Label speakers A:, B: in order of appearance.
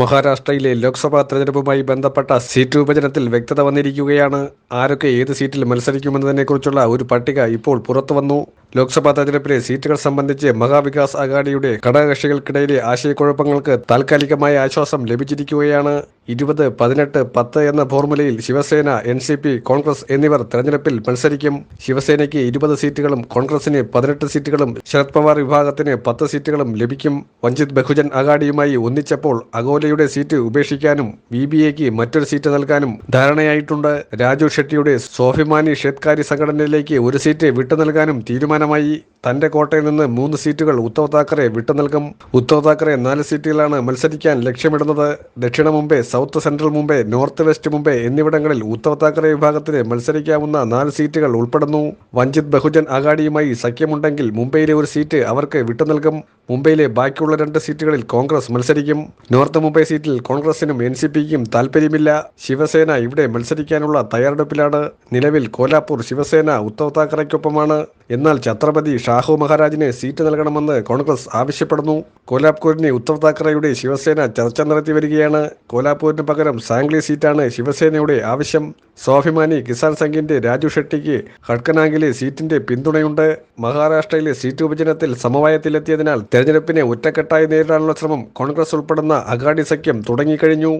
A: മഹാരാഷ്ട്രയിലെ ലോക്സഭാ തെരഞ്ഞെടുപ്പുമായി ബന്ധപ്പെട്ട സീറ്റ് വിഭജനത്തിൽ വ്യക്തത വന്നിരിക്കുകയാണ് ആരൊക്കെ ഏത് സീറ്റിൽ മത്സരിക്കുമെന്നതിനെക്കുറിച്ചുള്ള ഒരു പട്ടിക ഇപ്പോൾ പുറത്തു വന്നു ലോക്സഭാ തെരഞ്ഞെടുപ്പിലെ സീറ്റുകൾ സംബന്ധിച്ച് മഹാവികാസ് അഗാഡിയുടെ ഘടകകക്ഷികൾക്കിടയിലെ ആശയക്കുഴപ്പങ്ങൾക്ക് താൽക്കാലികമായ ആശ്വാസം ലഭിച്ചിരിക്കുകയാണ് ഇരുപത് പതിനെട്ട് പത്ത് എന്ന ഫോർമുലയിൽ Shiv Sena N C P Congress എന്നിവർ തെരഞ്ഞെടുപ്പിൽ മത്സരിക്കും ശിവസേനയ്ക്ക് ഇരുപത് സീറ്റുകളും കോൺഗ്രസിന് പതിനെട്ട് സീറ്റുകളും ശരത് പവാർ വിഭാഗത്തിന് പത്ത് സീറ്റുകളും ലഭിക്കും വഞ്ചിത് ബഹുജൻ അഗാഡിയുമായി ഒന്നിച്ചപ്പോൾ അഗോലയുടെ സീറ്റ് ഉപേക്ഷിക്കാനും വി ബി എക്ക് മറ്റൊരു സീറ്റ് നൽകാനും ധാരണയായിട്ടുണ്ട് രാജു ഷെട്ടിയുടെ സ്വാഭിമാനി ഷേത്കാരി സംഘടനയിലേക്ക് ഒരു സീറ്റ് വിട്ടു നൽകാനും തീരുമാനമായി തന്റെ കോട്ടയിൽ നിന്ന് മൂന്ന് സീറ്റുകൾ ഉദ്ധവ് താക്കറെ വിട്ടുനൽകും ഉദ്ധവ് താക്കറെ നാല് സീറ്റുകളാണ് മത്സരിക്കാൻ ലക്ഷ്യമിടുന്നത് ദക്ഷിണ Mumbai south central Mumbai north west Mumbai എന്നിവിടങ്ങളിൽ ഉദ്ധവ് താക്കറെ വിഭാഗത്തിന് മത്സരിക്കാവുന്ന നാല് സീറ്റുകൾ ഉൾപ്പെടുന്നു വഞ്ചിത് ബഹുജൻ അഗാഡിയുമായി സഖ്യമുണ്ടെങ്കിൽ മുംബൈയിലെ ഒരു സീറ്റ് അവർക്ക് വിട്ടുനൽകും മുംബൈയിലെ ബാക്കിയുള്ള രണ്ട് സീറ്റുകളിൽ കോൺഗ്രസ് മത്സരിക്കും നോർത്ത് മുംബൈ സീറ്റിൽ കോൺഗ്രസിനും എൻ സി പിക്കും താൽപ്പര്യമില്ല ശിവസേന ഇവിടെ മത്സരിക്കാനുള്ള തയ്യാറെടുപ്പിലാണ് നിലവിൽ കോലാപ്പൂർ ശിവസേന ഉദ്ധവ് താക്കറയ്ക്കൊപ്പമാണ് എന്നാൽ ഛത്രപതി ഷാഹു മഹാരാജിന് സീറ്റ് നൽകണമെന്ന് കോൺഗ്രസ് ആവശ്യപ്പെടുന്നു കോലാപ്പൂരിനെ ഉദ്ധവ് താക്കറെയുടെ ശിവസേന ചർച്ച നടത്തി വരികയാണ് കോലാപ്പൂരിന് പകരം സാംഗ്ലി സീറ്റാണ് ശിവസേനയുടെ ആവശ്യം സ്വാഭിമാനി കിസാൻ സംഘിന്റെ രാജു ഷെട്ടിക്ക് ഹഡ്കനാങ്കിലെ സീറ്റിന്റെ പിന്തുണയുണ്ട് മഹാരാഷ്ട്രയിലെ സീറ്റ് വിഭജനത്തിൽ സമവായത്തിലെത്തിയതിനാൽ തെരഞ്ഞെടുപ്പിനെ ഒറ്റക്കെട്ടായി നേരിടാനുള്ള ശ്രമം കോൺഗ്രസ് ഉൾപ്പെടുന്ന അഗാഡി സഖ്യം തുടങ്ങിക്കഴിഞ്ഞു